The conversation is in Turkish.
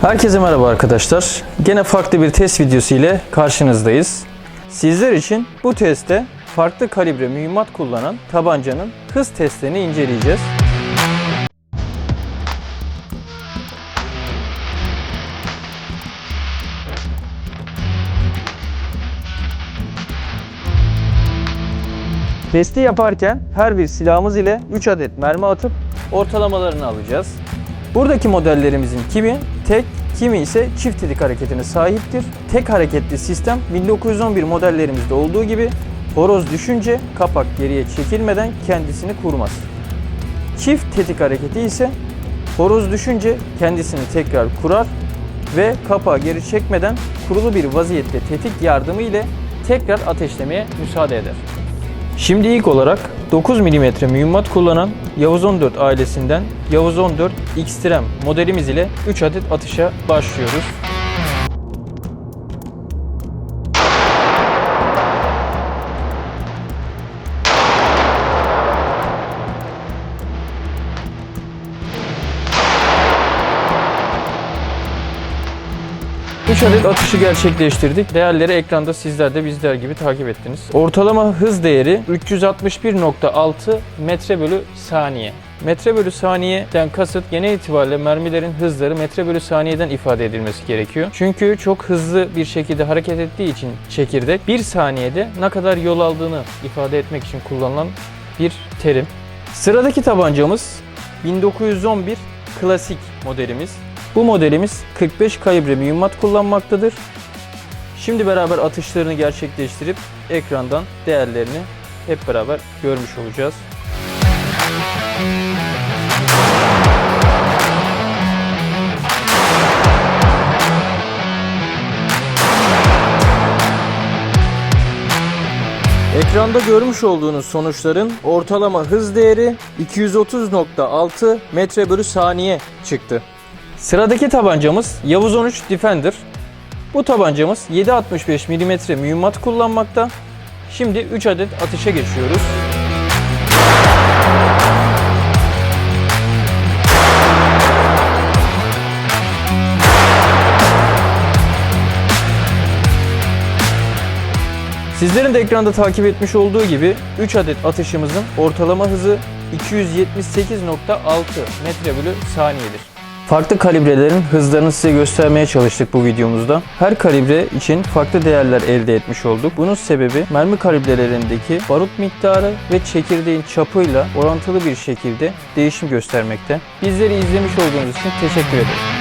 Herkese merhaba arkadaşlar. Gene farklı bir test videosu ile karşınızdayız. Sizler için bu testte farklı kalibre mühimmat kullanan tabancanın hız testlerini inceleyeceğiz. Testi yaparken her bir silahımız ile 3 adet mermi atıp ortalamalarını alacağız. Buradaki modellerimizin kimi tek, kimi ise çift tetik hareketine sahiptir. Tek hareketli sistem 1911 modellerimizde olduğu gibi horoz düşünce kapak geriye çekilmeden kendisini kurmaz. Çift tetik hareketi ise horoz düşünce kendisini tekrar kurar ve kapağı geri çekmeden kurulu bir vaziyette tetik yardımı ile tekrar ateşlemeye müsaade eder. Şimdi ilk olarak 9 mm mühimmat kullanan Yavuz 14 ailesinden Yavuz 14 Xtreme modelimiz ile 3 adet atışa başlıyoruz. Üç adet atışı gerçekleştirdik. Değerleri ekranda sizler de bizler gibi takip ettiniz. Ortalama hız değeri 361.6 metre bölü saniye. Metre bölü saniyeden kasıt genel itibariyle mermilerin hızları metre bölü saniyeden ifade edilmesi gerekiyor. Çünkü çok hızlı bir şekilde hareket ettiği için çekirdek bir saniyede ne kadar yol aldığını ifade etmek için kullanılan bir terim. Sıradaki tabancamız 1911 klasik modelimiz. Bu modelimiz 45 kalibre mühimmat kullanmaktadır. Şimdi beraber atışlarını gerçekleştirip ekrandan değerlerini hep beraber görmüş olacağız. Ekranda görmüş olduğunuz sonuçların ortalama hız değeri 230.6 metre bölü saniye çıktı. Sıradaki tabancamız Yavuz 13 Defender. Bu tabancamız 7.65 mm mühimmat kullanmakta. Şimdi 3 adet atışa geçiyoruz. Sizlerin de ekranda takip etmiş olduğu gibi 3 adet atışımızın ortalama hızı 278.6 metre bölü saniyedir. Farklı kalibrelerin hızlarını size göstermeye çalıştık bu videomuzda. Her kalibre için farklı değerler elde etmiş olduk. Bunun sebebi mermi kalibrelerindeki barut miktarı ve çekirdeğin çapıyla orantılı bir şekilde değişim göstermekte. Bizleri izlemiş olduğunuz için teşekkür ederim.